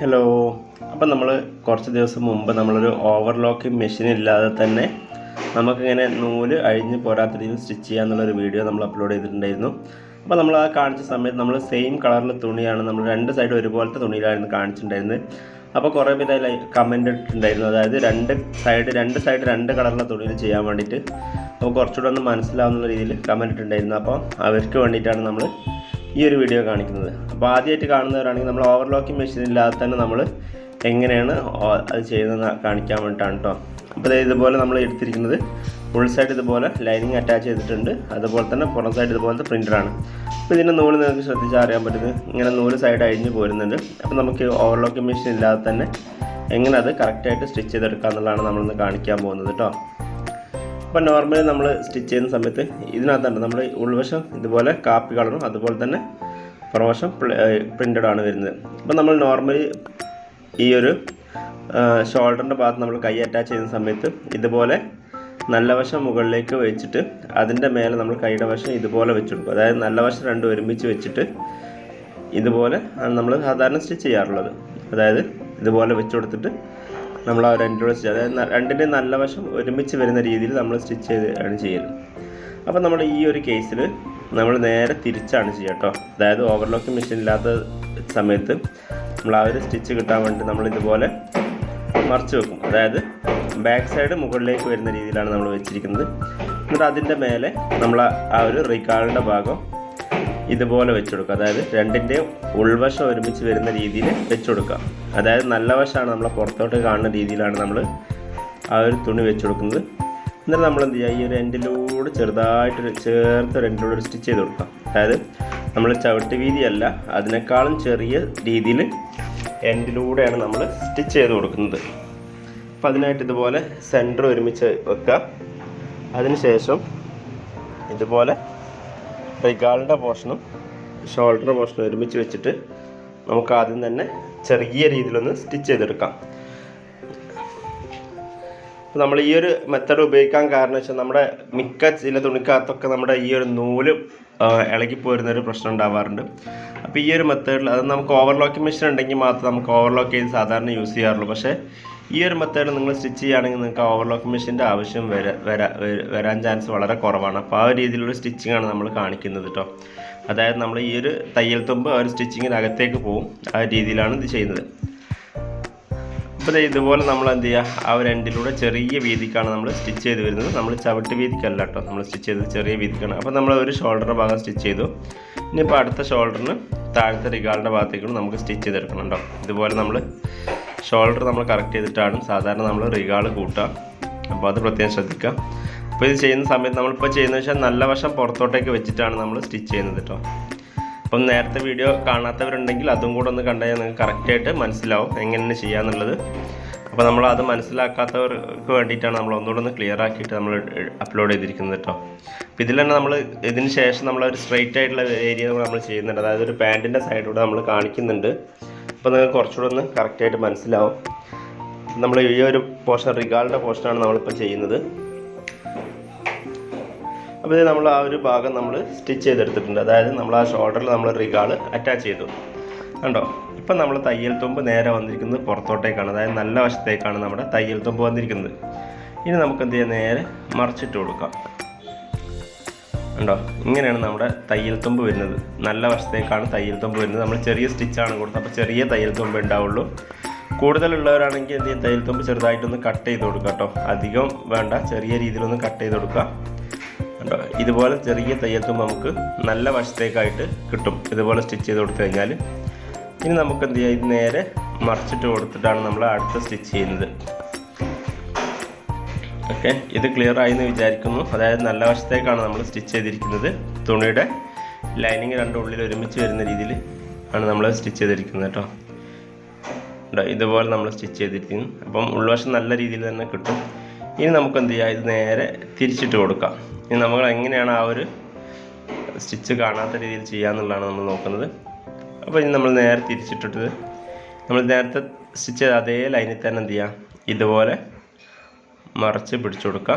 Hello അപ്പം നമ്മൾ കുറച്ച് ദിവസം മുമ്പ് നമ്മളൊരു ഓവർലോക്കിംഗ് മെഷീൻ ഇല്ലാതെ തന്നെ നമുക്കിങ്ങനെ നൂൽ അഴിഞ്ഞ് പോരാത്ത രീതിയിൽ സ്റ്റിച്ച് ചെയ്യാന്നുള്ളൊരു വീഡിയോ നമ്മൾ അപ്ലോഡ് ചെയ്തിട്ടുണ്ടായിരുന്നു. അപ്പോൾ നമ്മൾ ആ കാണിച്ച സമയത്ത് നമ്മൾ സെയിം കളറിലെ തുണിയാണ് നമ്മൾ രണ്ട് സൈഡ് ഒരുപോലത്തെ തുണിയിലായിരുന്നു കാണിച്ചിട്ടുണ്ടായിരുന്നത്. അപ്പോൾ കുറേ പേര് അതിൽ കമന്റ് ഇട്ടിട്ടുണ്ടായിരുന്നു. അതായത് രണ്ട് സൈഡ് രണ്ട് സൈഡ് രണ്ട് കളറിലെ തുണിയിൽ ചെയ്യാൻ വേണ്ടിയിട്ട്. അപ്പോൾ കുറച്ചുകൂടെ ഒന്ന് മനസ്സിലാവുന്ന രീതിയിൽ കമന്റ് ഇട്ടിട്ടുണ്ടായിരുന്നു. അപ്പോൾ അവർക്ക് വേണ്ടിയിട്ടാണ് നമ്മൾ ഈ ഒരു വീഡിയോ കാണിക്കുന്നത്. അപ്പോൾ ആദ്യമായിട്ട് കാണുന്നവരാണെങ്കിൽ നമ്മൾ ഓവർലോക്കിംഗ് മെഷീൻ ഇല്ലാതെ തന്നെ നമ്മൾ എങ്ങനെയാണ് അത് ചെയ്യുന്നത് കാണിക്കാൻ വേണ്ടിയിട്ടാണ് കേട്ടോ അപ്പോൾ ഇതുപോലെ നമ്മൾ എടുത്തിരിക്കുന്നത്. ഫുൾ സൈഡ് ഇതുപോലെ ലൈനിങ് അറ്റാച്ച് ചെയ്തിട്ടുണ്ട്. അതുപോലെ തന്നെ പുറം സൈഡ് ഇതുപോലത്തെ പ്രിന്ററാണ് അപ്പോൾ ഇതിന്റെ നൂൽ നിങ്ങൾക്ക് ശ്രദ്ധിച്ചാൽ അറിയാൻ പറ്റുന്നത്. ഇങ്ങനെ നൂൽ സൈഡ് അഴിഞ്ഞ് പോരുന്നുണ്ട്. അപ്പോൾ നമുക്ക് ഓവർലോക്കിംഗ് മെഷീൻ ഇല്ലാതെ തന്നെ എങ്ങനെ അത് കറക്റ്റായിട്ട് സ്റ്റിച്ച് ചെയ്തെടുക്കുക എന്നുള്ളതാണ് നമ്മളിന്ന് കാണിക്കാൻ പോകുന്നത് കേട്ടോ അപ്പോൾ നോർമലി നമ്മൾ സ്റ്റിച്ച് ചെയ്യുന്ന സമയത്ത് ഇതിനകത്താണ് നമ്മൾ ഉൾവശം ഇതുപോലെ കാപ്പി കളറും അതുപോലെ തന്നെ പ്രവശം പ്രിന്റഡ് ആണ് വരുന്നത്. അപ്പോൾ നമ്മൾ നോർമലി ഈ ഒരു ഷോൾഡറിന്റെ ഭാഗത്ത് നമ്മൾ കൈ അറ്റാച്ച് ചെയ്യുന്ന സമയത്ത് ഇതുപോലെ നല്ല വശം മുകളിലേക്ക് വെച്ചിട്ട് അതിന്റെ മേലെ നമ്മൾ കൈയുടെ വശം ഇതുപോലെ വെച്ചെടുക്കും. അതായത് നല്ല വശം രണ്ടും ഒരുമിച്ച് വെച്ചിട്ട് ഇതുപോലെ ആണ് നമ്മൾ സാധാരണ സ്റ്റിച്ച് ചെയ്യാറുള്ളത്. അതായത് ഇതുപോലെ വെച്ച് കൊടുത്തിട്ട് നമ്മൾ ആ രണ്ടിലൂടെ സ്റ്റിച്ച് അതായത് രണ്ടിന്റെയും നല്ല വശം ഒരുമിച്ച് വരുന്ന രീതിയിൽ നമ്മൾ സ്റ്റിച്ച് ചെയ്ത് ആണ് ചെയ്യൽ. അപ്പോൾ നമ്മൾ ഈ ഒരു കേസിൽ നമ്മൾ നേരെ തിരിച്ചാണ് ചെയ്യുക കേട്ടോ അതായത് ഓവർലോക്ക് മെഷീൻ ഇല്ലാത്ത സമയത്ത് നമ്മൾ ആ ഒരു സ്റ്റിച്ച് കിട്ടാൻ വേണ്ടി നമ്മൾ ഇതുപോലെ മറിച്ച് വെക്കും. അതായത് ബാക്ക് സൈഡ് മുകളിലേക്ക് വരുന്ന രീതിയിലാണ് നമ്മൾ വെച്ചിരിക്കുന്നത്. എന്നിട്ട് അതിന്റെ മേലെ നമ്മൾ ആ- ഒരു റിക്കാളിന്റെ ഭാഗം ഇതുപോലെ വെച്ചുകൊടുക്കുക അതായത് രണ്ടിന്റെ ഉൾവശം ഒരുമിച്ച് വരുന്ന രീതിയിൽ വെച്ചുകൊടുക്കുക അതായത് നല്ല വശമാണ് നമ്മളെ പുറത്തോട്ട് കാണുന്ന രീതിയിലാണ് നമ്മൾ ആ ഒരു തുണി വെച്ചുകൊടുക്കുന്നത് എന്നിട്ട് നമ്മൾ എന്ത് ചെയ്യുക? ഈ ഒരു എൻഡിലൂടെ ചെറുതായിട്ട് ചേർത്ത് ഒരു എൻഡിലൂടെ സ്റ്റിച്ച് ചെയ്ത് കൊടുക്കാം അതായത് നമ്മൾ ചവിട്ട് വീതിയല്ല അതിനേക്കാളും ചെറിയ രീതിയിൽ എൻഡിലൂടെയാണ് നമ്മൾ സ്റ്റിച്ച് ചെയ്ത് കൊടുക്കുന്നത്. അപ്പോൾ അതിനായിട്ട് ഇതുപോലെ സെന്റർ ഒരുമിച്ച് വെക്കുക. അതിനുശേഷം ഇതുപോലെ റിഗാളിന്റെ പോർഷനും ഷോൾഡർ പോർഷനും ഒരുമിച്ച് വെച്ചിട്ട് നമുക്ക് ആദ്യം തന്നെ ചെറിയ രീതിയിലൊന്ന് സ്റ്റിച്ച് ചെയ്തെടുക്കാം. നമ്മൾ ഈ ഒരു മെത്തഡ് ഉപയോഗിക്കാൻ കാരണം വെച്ചാൽ നമ്മുടെ മിക്ക ചില തുണിക്കകത്തൊക്കെ നമ്മുടെ ഈ ഒരു നൂൽ ഇളകിപ്പോരുന്ന ഒരു പ്രശ്നം ഉണ്ടാവാറുണ്ട്. അപ്പോൾ ഈ ഒരു മെത്തേഡിൽ അത് നമുക്ക് ഓവർലോക്കിംഗ് മെഷീൻ ഉണ്ടെങ്കിൽ മാത്രം നമുക്ക് ഓവർലോക്ക് ചെയ്ത് സാധാരണ യൂസ് ചെയ്യാറുള്ളൂ. പക്ഷേ ഈ ഒരു മെത്തേഡ് നിങ്ങൾ സ്റ്റിച്ച് ചെയ്യുകയാണെങ്കിൽ നിങ്ങൾക്ക് ഓവർലോക്ക് മെഷീന്റെ ആവശ്യം വര വരാ വരാൻ ചാൻസ് വളരെ കുറവാണ്. അപ്പോൾ ആ രീതിയിലുള്ള സ്റ്റിച്ചിങ് ആണ് നമ്മൾ കാണിക്കുന്നത് കേട്ടോ അതായത് നമ്മൾ ഈ ഒരു തയ്യൽ തുമ്പ് ആ ഒരു സ്റ്റിച്ചിങ്ങിനകത്തേക്ക് പോകും ആ രീതിയിലാണ് ഇത് ചെയ്യുന്നത്. അപ്പോൾ ഇതുപോലെ നമ്മൾ എന്ത് ചെയ്യുക? ആ ഒരു എൻഡിലൂടെ ചെറിയ വീതിക്കാണ് നമ്മൾ സ്റ്റിച്ച് ചെയ്ത് വരുന്നത്. നമ്മൾ ചവിട്ട് വീതിക്കല്ല കേട്ടോ നമ്മൾ സ്റ്റിച്ച് ചെയ്തത് ചെറിയ വീതിക്കാണ്. അപ്പോൾ നമ്മൾ ഒരു ഷോൾഡറിന്റെ ഭാഗം സ്റ്റിച്ച് ചെയ്തു. ഇനിയിപ്പോൾ അടുത്ത ഷോൾഡറിന് താഴത്തെ റിഗാളിന്റെ ഭാഗത്തേക്കും നമുക്ക് സ്റ്റിച്ച് ചെയ്തെടുക്കണം കേട്ടോ ഇതുപോലെ നമ്മൾ ഷോൾഡർ നമ്മൾ കറക്റ്റ് ചെയ്തിട്ടാണ്. സാധാരണ നമ്മൾ റിഗാൾ കൂട്ടുക. അപ്പോൾ അത് പ്രത്യേകം ശ്രദ്ധിക്കുക. അപ്പോൾ ഇത് ചെയ്യുന്ന സമയത്ത് നമ്മളിപ്പോൾ ചെയ്യുന്നത് വെച്ചാൽ നല്ല വശം പുറത്തോട്ടേക്ക് വെച്ചിട്ടാണ് നമ്മൾ സ്റ്റിച്ച് ചെയ്യുന്നത് കേട്ടോ. അപ്പം നേരത്തെ വീഡിയോ കാണാത്തവരുണ്ടെങ്കിൽ അതും കൂടെ ഒന്ന് കണ്ടു കഴിഞ്ഞാൽ നിങ്ങൾക്ക് കറക്റ്റായിട്ട് മനസ്സിലാവും എങ്ങനെയാണ് ചെയ്യാന്നുള്ളത്. അപ്പോൾ നമ്മൾ അത് മനസ്സിലാക്കാത്തവർക്ക് വേണ്ടിയിട്ടാണ് നമ്മൾ ഒന്നുകൂടെ ഒന്ന് ക്ലിയർ ആക്കിയിട്ട് നമ്മൾ അപ്ലോഡ് ചെയ്തിരിക്കുന്നത് കേട്ടോ. അപ്പോൾ ഇതിൽ തന്നെ നമ്മൾ ഇതിന് ശേഷം നമ്മൾ ഒരു സ്ട്രെയിറ്റ് ആയിട്ടുള്ള ഏരിയ നമ്മൾ ചെയ്യുന്നുണ്ട്. അതായത് ഒരു പാന്റിന്റെ സൈഡിലൂടെ നമ്മൾ കാണിക്കുന്നുണ്ട്. അപ്പോൾ നിങ്ങൾക്ക് കുറച്ചുകൂടെ ഒന്ന് കറക്റ്റായിട്ട് മനസ്സിലാവും. നമ്മൾ ഈ ഒരു പോർഷൻ റിഗാളിന്റെ പോർഷനാണ് നമ്മളിപ്പോൾ ചെയ്യുന്നത്. അപ്പോൾ നമ്മൾ ആ ഒരു ഭാഗം നമ്മൾ സ്റ്റിച്ച് ചെയ്തെടുത്തിട്ടുണ്ട്. അതായത് നമ്മൾ ആ ഷോൾഡറിൽ നമ്മൾ റിഗാൾ അറ്റാച്ച് ചെയ്തു. കണ്ടോ? ഇപ്പം നമ്മൾ തയ്യൽ തുമ്പ് നേരെ വന്നിരിക്കുന്നത് പുറത്തോട്ടേക്കാണ്. അതായത് നല്ല വശത്തേക്കാണ് നമ്മുടെ തയ്യൽ തുമ്പ് വന്നിരിക്കുന്നത്. ഇനി നമുക്ക് എന്ത് ചെയ്യാം? നേരെ മറിച്ചിട്ട് കൊടുക്കാം. കണ്ടോ? ഇങ്ങനെയാണ് നമ്മുടെ തയ്യൽ തുമ്പ് വരുന്നത്. നല്ല വശത്തേക്കാണ് തയ്യൽ തുമ്പ് വരുന്നത്. നമ്മൾ ചെറിയ സ്റ്റിച്ചാണ് കൊടുത്തത്. അപ്പോൾ ചെറിയ തയ്യൽ തുമ്പ് ഉണ്ടാവുള്ളൂ. കൂടുതലുള്ളവരാണെങ്കിൽ എന്ത് ചെയ്യും? തയ്യൽ തുമ്പ് ചെറുതായിട്ടൊന്ന് കട്ട് ചെയ്ത് കൊടുക്കുക കേട്ടോ. അധികം വേണ്ട. ചെറിയ രീതിയിലൊന്ന് കട്ട് ചെയ്ത് കൊടുക്കുക. കണ്ടോ? ഇതുപോലെ ചെറിയ തയ്യൽ തുമ്പ് നമുക്ക് നല്ല വശത്തേക്കായിട്ട് കിട്ടും. ഇതുപോലെ സ്റ്റിച്ച് ചെയ്ത് കൊടുത്തു കഴിഞ്ഞാൽ ഇനി നമുക്ക് എന്ത് ചെയ്യാം? ഇത് നേരെ മറിച്ചിട്ട് കൊടുത്തിട്ടാണ് നമ്മൾ അടുത്ത സ്റ്റിച്ച് ചെയ്യുന്നത്. ഓക്കെ ഇത് ക്ലിയർ ആയി എന്ന് വിചാരിക്കുന്നു. അതായത് നല്ല വശത്തേക്കാണ് നമ്മൾ സ്റ്റിച്ച് ചെയ്തിരിക്കുന്നത്. തുണിയുടെ ലൈനിങ് രണ്ട് ഉള്ളിൽ ഒരുമിച്ച് വരുന്ന രീതിയിൽ ആണ് നമ്മൾ സ്റ്റിച്ച് ചെയ്തിരിക്കുന്നത് കേട്ടോ. ഇതുപോലെ നമ്മൾ സ്റ്റിച്ച് ചെയ്തിരിക്കുന്നു. അപ്പം ഉൾവശം നല്ല രീതിയിൽ തന്നെ കിട്ടും. ഇനി നമുക്ക് എന്ത് ചെയ്യാം? ഇത് നേരെ തിരിച്ചിട്ട് കൊടുക്കാം. ഇനി നമ്മൾ എങ്ങനെയാണ് ആ ഒരു സ്റ്റിച്ച് കാണാത്ത രീതിയിൽ ചെയ്യാന്നുള്ളതാണ് നമ്മൾ നോക്കുന്നത്. അപ്പോൾ ഇനി നമ്മൾ നേരെ തിരിച്ചിട്ടിട്ട് നമ്മൾ നേരത്തെ സ്റ്റിച്ച് ചെയ്ത അതേ ലൈനിൽ തന്നെ എന്ത് ചെയ്യാം? ഇതുപോലെ മറച്ച് പിടിച്ചു കൊടുക്കുക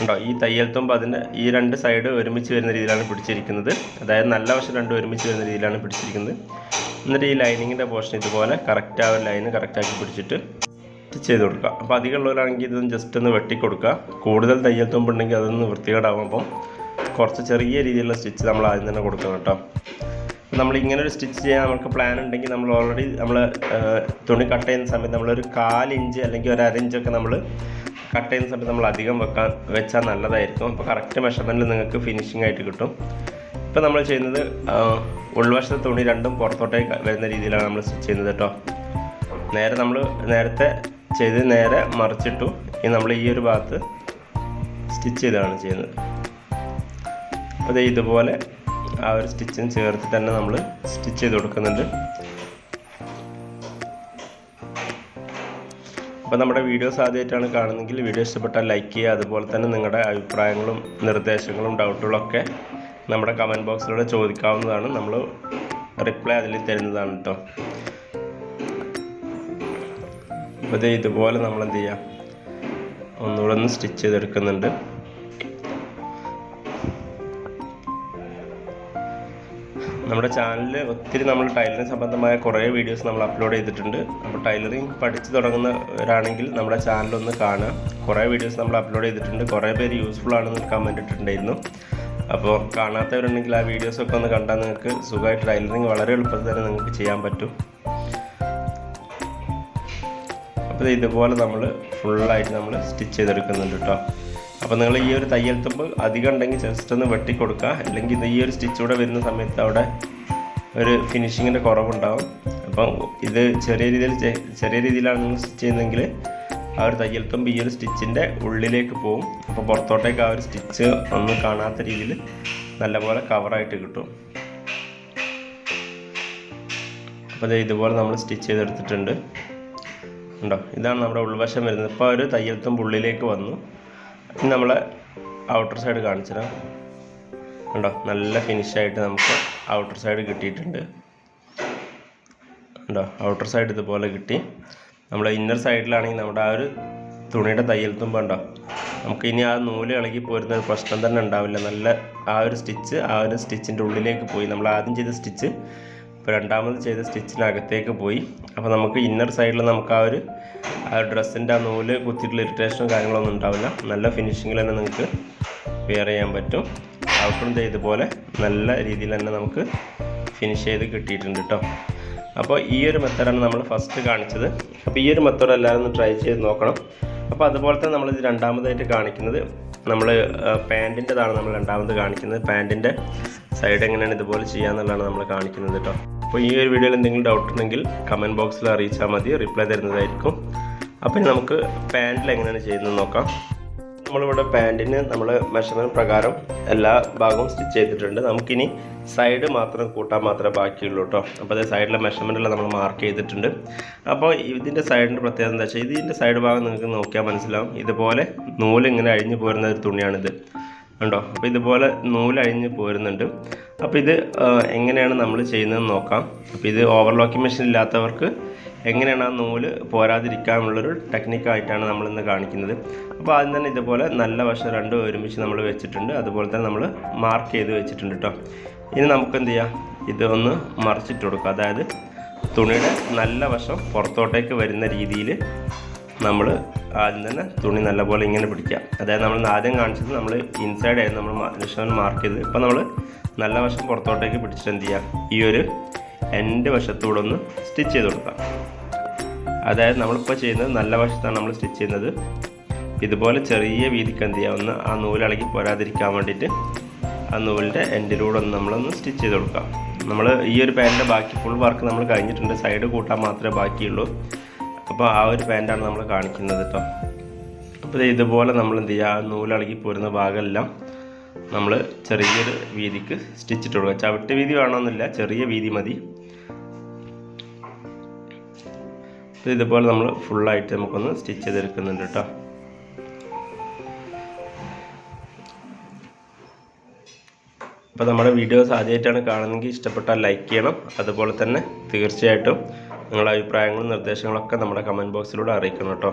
ഉണ്ടോ ഈ തയ്യൽ തുമ്പ് അതിന്റെ ഈ രണ്ട് സൈഡ് ഒരുമിച്ച് വരുന്ന രീതിയിലാണ് പിടിച്ചിരിക്കുന്നത്. അതായത് നല്ല വശം രണ്ടും ഒരുമിച്ച് വരുന്ന രീതിയിലാണ് പിടിച്ചിരിക്കുന്നത്. എന്നിട്ട് ഈ ലൈനിങ്ങിന്റെ പോർഷൻ ഇതുപോലെ കറക്റ്റ് ആ ഒരു ലൈന് കറക്റ്റാക്കി പിടിച്ചിട്ട് ചെയ്ത് കൊടുക്കുക അപ്പോൾ അധികമുള്ളവരാണെങ്കിൽ ഇതൊന്ന് ജസ്റ്റ് ഒന്ന് വെട്ടി കൊടുക്കുക കൂടുതൽ തയ്യൽ തുമ്പുണ്ടെങ്കിൽ അതൊന്ന് വൃത്തികേടാവും. അപ്പം കുറച്ച് ചെറിയ രീതിയിലുള്ള സ്റ്റിച്ച് നമ്മൾ ആദ്യം തന്നെ കൊടുക്കണം കേട്ടോ. നമ്മൾ ഇങ്ങനെ ഒരു സ്റ്റിച്ച് ചെയ്യാൻ നമുക്ക് പ്ലാൻ ഉണ്ടെങ്കിൽ നമ്മൾ ഓൾറെഡി നമ്മൾ തുണി കട്ട് ചെയ്യുന്ന സമയത്ത് നമ്മളൊരു കാലിഞ്ച് അല്ലെങ്കിൽ ഒരു അരഞ്ചൊക്കെ നമ്മൾ കട്ട് ചെയ്യുന്ന സമയത്ത് നമ്മൾ അധികം വെക്കാൻ വെച്ചാൽ നല്ലതായിരിക്കും. അപ്പോൾ കറക്റ്റ് മെഷർമെന്റിൽ നിങ്ങൾക്ക് ഫിനിഷിംഗ് ആയിട്ട് കിട്ടും. ഇപ്പോൾ നമ്മൾ ചെയ്യുന്നത് ഉൾവശത്തെ തുണി രണ്ടും പുറത്തോട്ടേക്ക് വരുന്ന രീതിയിലാണ് നമ്മൾ സ്റ്റിച്ച് ചെയ്യുന്നത് കേട്ടോ നേരെ നമ്മൾ നേരത്തെ ചെയ്ത് നേരെ മറിച്ചിട്ടു ഇനി നമ്മൾ ഈ ഒരു ഭാഗത്ത് സ്റ്റിച്ച് ചെയ്താണ് ചെയ്യുന്നത്. അപ്പോൾ ഇതുപോലെ ആ ഒരു സ്റ്റിച്ചും ചേർത്ത് തന്നെ നമ്മൾ സ്റ്റിച്ച് ചെയ്ത് കൊടുക്കുന്നുണ്ട്. അപ്പോൾ നമ്മുടെ വീഡിയോസ് ആദ്യമായിട്ടാണ് കാണുന്നതെങ്കിൽ വീഡിയോ ഇഷ്ടപ്പെട്ടാൽ ലൈക്ക് ചെയ്യുക. അതുപോലെ തന്നെ നിങ്ങളുടെ അഭിപ്രായങ്ങളും നിർദ്ദേശങ്ങളും ഡൗട്ടുകളൊക്കെ നമ്മുടെ കമന്റ് ബോക്സിലൂടെ ചോദിക്കാവുന്നതാണ്. നമ്മൾ റിപ്ലൈ അതിൽ തരുന്നതാണ് കേട്ടോ അപ്പോൾ ഇതേ ഇതുപോലെ നമ്മൾ എന്ത് ചെയ്യുക ഒന്നുകൂടെ ഒന്ന് സ്റ്റിച്ച് ചെയ്തെടുക്കുന്നുണ്ട്. നമ്മുടെ ചാനലിൽ ഒത്തിരി നമ്മൾ ടൈലറിങ് സംബന്ധമായ കുറേ വീഡിയോസ് നമ്മൾ അപ്ലോഡ് ചെയ്തിട്ടുണ്ട്. അപ്പോൾ ടൈലറിംഗ് പഠിച്ചു തുടങ്ങുന്നവരാണെങ്കിൽ നമ്മുടെ ചാനലൊന്ന് കാണുക. കുറേ വീഡിയോസ് നമ്മൾ അപ്ലോഡ് ചെയ്തിട്ടുണ്ട്. കുറേ പേര് യൂസ്ഫുൾ ആണെന്ന് കമന്റ് ഇട്ടിട്ടുണ്ടായിരുന്നു. അപ്പോൾ കാണാത്തവരുണ്ടെങ്കിൽ ആ വീഡിയോസൊക്കെ ഒന്ന് കണ്ടാൽ നിങ്ങൾക്ക് സുഖമായിട്ട് ടൈലറിങ് വളരെ എളുപ്പത്തിൽ തന്നെ നിങ്ങൾക്ക് ചെയ്യാൻ പറ്റും. അപ്പോൾ ഇതുപോലെ നമ്മൾ ഫുള്ളായിട്ട് നമ്മൾ സ്റ്റിച്ച് ചെയ്തെടുക്കുന്നുണ്ട് കേട്ടോ അപ്പോൾ നിങ്ങൾ ഈ ഒരു തയ്യൽ തുമ്പ് അധികം ഉണ്ടെങ്കിൽ ജസ്റ്റ് ഒന്ന് വെട്ടിക്കൊടുക്കുക അല്ലെങ്കിൽ ഇത് ഈ ഒരു സ്റ്റിച്ചൂടെ വരുന്ന സമയത്ത് അവിടെ ഒരു ഫിനിഷിങ്ങിന്റെ കുറവുണ്ടാകും അപ്പം ഇത് ചെറിയ രീതിയിൽ ചെറിയ രീതിയിലാണ് നിങ്ങൾ സ്റ്റിച്ച് ചെയ്യുന്നതെങ്കിൽ ആ ഒരു തയ്യൽ തുമ്പ് ഈ ഒരു സ്റ്റിച്ചിന്റെ ഉള്ളിലേക്ക് പോകും അപ്പോൾ പുറത്തോട്ടേക്ക് ആ ഒരു സ്റ്റിച്ച് ഒന്നും കാണാത്ത രീതിയിൽ നല്ലപോലെ കവറായിട്ട് കിട്ടും. അപ്പോൾ ഇത് ഇതുപോലെ നമ്മൾ സ്റ്റിച്ച് ചെയ്തെടുത്തിട്ടുണ്ട്. ഉണ്ടോ? ഇതാണ് നമ്മുടെ ഉൾവശം വരുന്നത്. ഇപ്പോൾ ഒരു തയ്യൽ തുമ്പ് ഉള്ളിലേക്ക് വന്നു. നമ്മളെ ഔട്ടർ സൈഡ് കാണിച്ചുതരാം. കണ്ടോ? നല്ല ഫിനിഷായിട്ട് നമുക്ക് ഔട്ടർ സൈഡ് കിട്ടിയിട്ടുണ്ട്. കണ്ടോ? ഔട്ടർ സൈഡ് ഇതുപോലെ കിട്ടി. നമ്മൾ ഇന്നർ സൈഡിലാണെങ്കിൽ നമ്മുടെ ആ ഒരു തുണിയുടെ തയ്യൽ തുമ്പ ഉണ്ടോ നമുക്ക് ഇനി ആ നൂൽ ഇളകി പോരുന്ന ഒരു പ്രശ്നം തന്നെ ഉണ്ടാവില്ല. നല്ല ആ ഒരു സ്റ്റിച്ച് ആ ഒരു സ്റ്റിച്ചിന്റെ ഉള്ളിലേക്ക് പോയി. നമ്മൾ ആദ്യം ചെയ്ത സ്റ്റിച്ച് ഇപ്പോൾ രണ്ടാമത് ചെയ്ത സ്റ്റിച്ചിനകത്തേക്ക് പോയി. അപ്പോൾ നമുക്ക് ഇന്നർ സൈഡിൽ നമുക്ക് ആ ഒരു ആ ഡ്രസ്സിന്റെ ആ നൂൽ കുത്തിയിട്ടുള്ള ഇറിറ്റേഷനും കാര്യങ്ങളൊന്നും ഉണ്ടാവില്ല. നല്ല ഫിനിഷിങ്ങിൽ തന്നെ നിങ്ങൾക്ക് വെയർ ചെയ്യാൻ പറ്റും. ഔട്ടറും ചെയ്ത ഇതുപോലെ നല്ല രീതിയിൽ തന്നെ നമുക്ക് ഫിനിഷ് ചെയ്ത് കിട്ടിയിട്ടുണ്ട് കേട്ടോ അപ്പോൾ ഈ ഒരു മെത്തേഡാണ് നമ്മൾ ഫസ്റ്റ് കാണിച്ചത്. അപ്പോൾ ഈ ഒരു മെത്തേഡ് എല്ലാവരും ഒന്ന് ട്രൈ ചെയ്ത് നോക്കണം. അപ്പോൾ അതുപോലെ തന്നെ നമ്മളിത് രണ്ടാമതായിട്ട് കാണിക്കുന്നത് നമ്മൾ പാന്റിന്റെതാണ് നമ്മൾ രണ്ടാമത് കാണിക്കുന്നത്. പാന്റിന്റെ സൈഡ് എങ്ങനെയാണ് ഇതുപോലെ ചെയ്യാന്നുള്ളതാണ് നമ്മൾ കാണിക്കുന്നത് കേട്ടോ അപ്പോൾ ഈ ഒരു വീഡിയോയിൽ എന്തെങ്കിലും ഡൗട്ട് ഉണ്ടെങ്കിൽ കമന്റ് ബോക്സിൽ അറിയിച്ചാൽ മതി. റിപ്ലൈ തരുന്നതായിരിക്കും. അപ്പം നമുക്ക് പാന്റിൽ എങ്ങനെയാണ് ചെയ്യുന്നത് നോക്കാം. നമ്മളിവിടെ പാന്റിന് നമ്മൾ മെഷർമെന്റ് പ്രകാരം എല്ലാ ഭാഗവും സ്റ്റിച്ച് ചെയ്തിട്ടുണ്ട്. നമുക്കിനി സൈഡ് മാത്രം കൂട്ടാൻ മാത്രമേ ബാക്കിയുള്ളൂ കേട്ടോ. അപ്പോൾ അതേ സൈഡിലെ മെഷർമെന്റെല്ലാം നമ്മൾ മാർക്ക് ചെയ്തിട്ടുണ്ട്. അപ്പോൾ ഇതിന്റെ സൈഡിന്റെ പ്രത്യേകത എന്താ വെച്ചാൽ ഇതിന്റെ സൈഡ് ഭാഗം നിങ്ങൾക്ക് നോക്കിയാൽ മനസ്സിലാവും. ഇതുപോലെ നൂലിങ്ങനെ അഴിഞ്ഞു പോരുന്ന ഒരു തുണിയാണിത്. ഉണ്ടോ? അപ്പോൾ ഇതുപോലെ നൂലഴിഞ്ഞ് പോരുന്നുണ്ട്. അപ്പോൾ ഇത് എങ്ങനെയാണ് നമ്മൾ ചെയ്യുന്നതെന്ന് നോക്കാം. അപ്പോൾ ഇത് ഓവർലോക്കിംഗ് മെഷീൻ ഇല്ലാത്തവർക്ക് എങ്ങനെയാണ് ആ നൂൽ പോരാതിരിക്കാനുള്ളൊരു ടെക്നിക്കായിട്ടാണ് നമ്മളിന്ന് കാണിക്കുന്നത്. അപ്പോൾ ആദ്യം തന്നെ ഇതുപോലെ നല്ല വശം രണ്ടും ഒരുമിച്ച് നമ്മൾ വെച്ചിട്ടുണ്ട്. അതുപോലെ തന്നെ നമ്മൾ മാർക്ക് ചെയ്ത് വെച്ചിട്ടുണ്ട് കേട്ടോ ഇനി നമുക്ക് എന്ത് ചെയ്യാം? ഇതൊന്ന് മറിച്ചിട്ട് കൊടുക്കുക അതായത് തുണിയുടെ നല്ല വശം പുറത്തോട്ടേക്ക് വരുന്ന രീതിയിൽ നമ്മൾ ആദ്യം തന്നെ തുണി നല്ലപോലെ ഇങ്ങനെ പിടിക്കുക. അതായത് നമ്മൾ ആദ്യം കാണിച്ചത് നമ്മൾ ഇൻസൈഡ് ആയിരുന്നു. നമ്മൾ മെഷർമെന്റ് മാർക്ക് ചെയ്ത് ഇപ്പോൾ നമ്മൾ നല്ല വശം പുറത്തോട്ടേക്ക് പിടിച്ചിട്ട് എന്ത് ചെയ്യുക? ഈ ഒരു എന്റെ വശത്തൂടെ ഒന്ന് സ്റ്റിച്ച് ചെയ്ത് കൊടുക്കാം അതായത് നമ്മളിപ്പോൾ ചെയ്യുന്നത് നല്ല വശത്താണ് നമ്മൾ സ്റ്റിച്ച് ചെയ്യുന്നത്. ഇതുപോലെ ചെറിയ വീതിക്ക് എന്ത് ചെയ്യുക? ഒന്ന് ആ നൂലിളകി പോരാതിരിക്കാൻ വേണ്ടിയിട്ട് ആ നൂലിന്റെ എൻഡിലൂടെ ഒന്ന് നമ്മളൊന്ന് സ്റ്റിച്ച് ചെയ്ത് കൊടുക്കാം നമ്മൾ ഈ ഒരു പാന്റിന്റെ ബാക്കി ഫുൾ വർക്ക് നമ്മൾ കഴിഞ്ഞിട്ടുണ്ട്. സൈഡ് കൂട്ടാൻ മാത്രമേ ബാക്കിയുള്ളൂ. അപ്പോൾ ആ ഒരു പാന്റാണ് നമ്മൾ കാണിക്കുന്നത് കേട്ടോ അപ്പോൾ ഇതുപോലെ നമ്മൾ എന്ത് ചെയ്യുക ആ നൂലിളകി പോരുന്ന ഭാഗമെല്ലാം നമ്മൾ ചെറിയൊരു വീതിക്ക് സ്റ്റിച്ചിട്ട് കൊടുക്കുക ചവിട്ട് വീതി വേണമെന്നില്ല ചെറിയ വീതി മതി. ഇതുപോലെ നമ്മൾ ഫുള്ളായിട്ട് നമുക്കൊന്ന് സ്റ്റിച്ച് ചെയ്തെടുക്കുന്നുണ്ട് കേട്ടോ അപ്പോൾ നമ്മുടെ വീഡിയോസ് ആദ്യമായിട്ടാണ് കാണുന്നതെങ്കിൽ ഇഷ്ടപ്പെട്ടാൽ ലൈക്ക് ചെയ്യണം. അതുപോലെ തന്നെ തീർച്ചയായിട്ടും നിങ്ങളുടെ അഭിപ്രായങ്ങളും നിർദ്ദേശങ്ങളൊക്കെ നമ്മുടെ കമന്റ് ബോക്സിലൂടെ അറിയിക്കണം കേട്ടോ.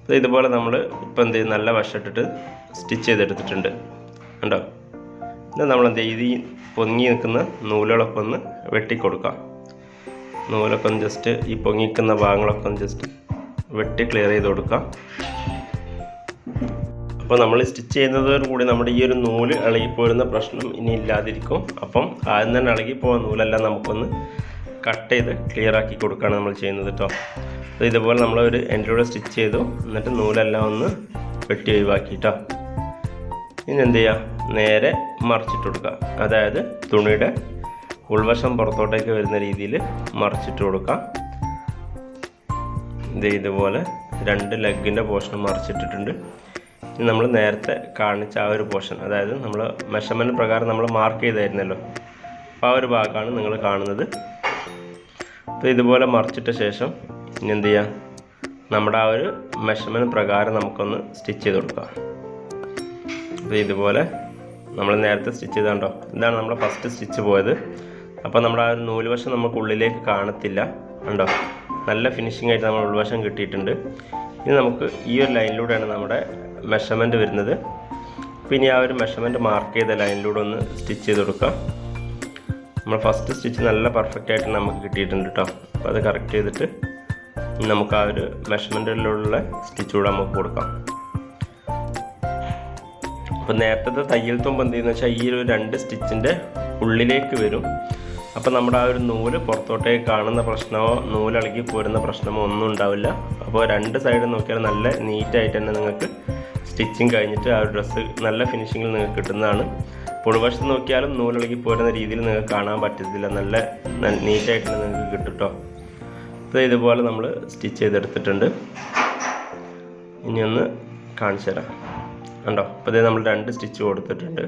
അപ്പോൾ ഇതുപോലെ നമ്മൾ ഇപ്പോൾ എന്ത് ചെയ്യും നല്ല വശമിട്ടിട്ട് സ്റ്റിച്ച് ചെയ്തെടുത്തിട്ടുണ്ട്. കണ്ടോ? പിന്നെ നമ്മൾ എന്ത് ചെയ്യും ഈ പൊങ്ങി നിൽക്കുന്ന നൂലുകളൊക്കെ ഒന്ന് വെട്ടിക്കൊടുക്കാം. നൂലൊക്കെ ഒന്ന് ജസ്റ്റ് ഈ പൊങ്ങി നിൽക്കുന്ന ഭാഗങ്ങളൊക്കെ ഒന്ന് ജസ്റ്റ് വെട്ടി ക്ലിയർ ചെയ്ത് കൊടുക്കാം. അപ്പോൾ നമ്മൾ സ്റ്റിച്ച് ചെയ്യുന്നതോടുകൂടി നമ്മുടെ ഈ ഒരു നൂൽ ഇളകിപ്പോരുന്ന പ്രശ്നം ഇനി ഇല്ലാതിരിക്കും. അപ്പം ആദ്യം തന്നെ ഇളകിപ്പോകുന്ന നൂലെല്ലാം നമുക്കൊന്ന് കട്ട് ചെയ്ത് ക്ലിയർ ആക്കി കൊടുക്കുകയാണ് നമ്മൾ ചെയ്യുന്നത് കേട്ടോ അപ്പോൾ ഇതുപോലെ നമ്മൾ ഒരു എൻഡിലൂടെ സ്റ്റിച്ച് ചെയ്തു. എന്നിട്ട് നൂലെല്ലാം ഒന്ന് വെട്ടി ഒഴിവാക്കി കേട്ടോ ഇനി എന്ത് ചെയ്യുക നേരെ മറിച്ചിട്ട് കൊടുക്കുക അതായത് തുണിയുടെ ഉൾവശം പുറത്തോട്ടേക്ക് വരുന്ന രീതിയിൽ മറിച്ചിട്ട് കൊടുക്കാം. ഇത് ഇതുപോലെ രണ്ട് ലെഗിന്റെ പോർഷൻ മറിച്ചിട്ടിട്ടുണ്ട്. നമ്മൾ നേരത്തെ കാണിച്ച ആ ഒരു പോർഷൻ അതായത് നമ്മൾ മെഷർമെന്റ് പ്രകാരം നമ്മൾ മാർക്ക് ചെയ്തായിരുന്നല്ലോ. അപ്പോൾ ആ ഒരു ഭാഗമാണ് നിങ്ങൾ കാണുന്നത്. അപ്പോൾ ഇതുപോലെ മറിച്ചിട്ട ശേഷം ഇനി എന്ത് ചെയ്യാം? നമ്മുടെ ആ ഒരു മെഷർമെന്റ് പ്രകാരം നമുക്കൊന്ന് സ്റ്റിച്ച് ചെയ്ത് കൊടുക്കാം. അപ്പോൾ ഇതുപോലെ നമ്മൾ നേരത്തെ സ്റ്റിച്ച് ചെയ്താണ്ടോ ഇതാണ് നമ്മുടെ ഫസ്റ്റ് സ്റ്റിച്ച് പോയത്. അപ്പോൾ നമ്മുടെ ആ ഒരു നൂലുവശം നമുക്ക് ഉള്ളിലേക്ക് കാണത്തില്ല. ഉണ്ടോ നല്ല ഫിനിഷിംഗ് ആയിട്ട് നമ്മൾ ഉൾവശം കിട്ടിയിട്ടുണ്ട്. ഇനി നമുക്ക് ഈ ഒരു ലൈനിലൂടെയാണ് നമ്മുടെ മെഷർമെന്റ് വരുന്നത്. പിന്നെ ആ ഒരു മെഷർമെന്റ് മാർക്ക് ചെയ്ത ലൈനിലൂടെ ഒന്ന് സ്റ്റിച്ച് ചെയ്ത് കൊടുക്കാം. നമ്മൾ ഫസ്റ്റ് സ്റ്റിച്ച് നല്ല പെർഫെക്റ്റ് ആയിട്ട് നമുക്ക് കിട്ടിയിട്ടുണ്ട് കേട്ടോ അപ്പോൾ അത് കറക്റ്റ് ചെയ്തിട്ട് നമുക്ക് ആ ഒരു മെഷർമെന്റിലുള്ള സ്റ്റിച്ച് കൂടെ നമുക്ക് കൊടുക്കാം. അപ്പോൾ നേരത്തെ തയ്യൽ തുമ്പ് എന്ത് ചെയ്യുന്ന വെച്ചാൽ ഈ ഒരു രണ്ട് സ്റ്റിച്ചിന്റെ ഉള്ളിലേക്ക് വരും. അപ്പോൾ നമ്മുടെ ആ ഒരു നൂൽ പുറത്തോട്ടേക്ക് കാണുന്ന പ്രശ്നമോ നൂലിളകി പോരുന്ന പ്രശ്നമോ ഒന്നും ഉണ്ടാവില്ല. അപ്പോൾ രണ്ട് സൈഡ് നോക്കിയാൽ നല്ല നീറ്റായിട്ട് തന്നെ നിങ്ങൾക്ക് സ്റ്റിച്ചിങ് കഴിഞ്ഞിട്ട് ആ ഡ്രസ്സ് നല്ല ഫിനിഷിങ്ങിൽ നിങ്ങൾക്ക് കിട്ടുന്നതാണ്. പുളുവശത്ത് നോക്കിയാലും നൂലൊളകി പോരുന്ന രീതിയിൽ നിങ്ങൾക്ക് കാണാൻ പറ്റത്തില്ല. നല്ല നീറ്റായിട്ട് തന്നെ നിങ്ങൾക്ക് കിട്ടും കേട്ടോ ഇതുപോലെ നമ്മൾ സ്റ്റിച്ച് ചെയ്തെടുത്തിട്ടുണ്ട്. ഇനി ഒന്ന് കാണിച്ചു തരാം കണ്ടോ? അപ്പോൾ നമ്മൾ രണ്ട് സ്റ്റിച്ച് കൊടുത്തിട്ടുണ്ട്.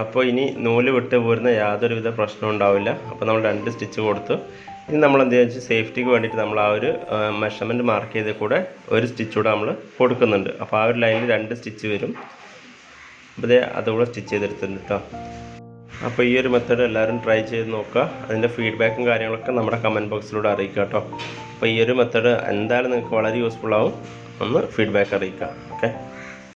അപ്പോൾ ഇനി നൂൽ വിട്ട് പോരുന്ന യാതൊരുവിധ പ്രശ്നവും ഉണ്ടാവില്ല. അപ്പോൾ നമ്മൾ രണ്ട് സ്റ്റിച്ച് കൊടുത്തു. ഇനി നമ്മൾ എന്താ വെച്ചാൽ സേഫ്റ്റിക്ക് വേണ്ടിയിട്ട് നമ്മൾ ആ ഒരു മെഷർമെന്റ് മാർക്ക് ചെയ്ത കൂടെ ഒരു സ്റ്റിച്ച് കൂടെ നമ്മൾ കൊടുക്കുന്നുണ്ട്. അപ്പോൾ ആ ഒരു ലൈനിൽ രണ്ട് സ്റ്റിച്ച് വരും. അപ്പോൾ ഇതേ അതുകൂടെ സ്റ്റിച്ച് ചെയ്തെടുത്തിട്ടുണ്ട് കേട്ടോ അപ്പോൾ ഈ ഒരു മെത്തേഡ് എല്ലാവരും ട്രൈ ചെയ്ത് നോക്കുക. അതിന്റെ ഫീഡ്ബാക്കും കാര്യങ്ങളൊക്കെ നമ്മുടെ കമന്റ് ബോക്സിലൂടെ അറിയിക്കുക കേട്ടോ അപ്പോൾ ഈ ഒരു മെത്തേഡ് എന്തായാലും നിങ്ങൾക്ക് വളരെ യൂസ്ഫുൾ ആവും. ഒന്ന് ഫീഡ്ബാക്ക് അറിയിക്കുക. ഓക്കെ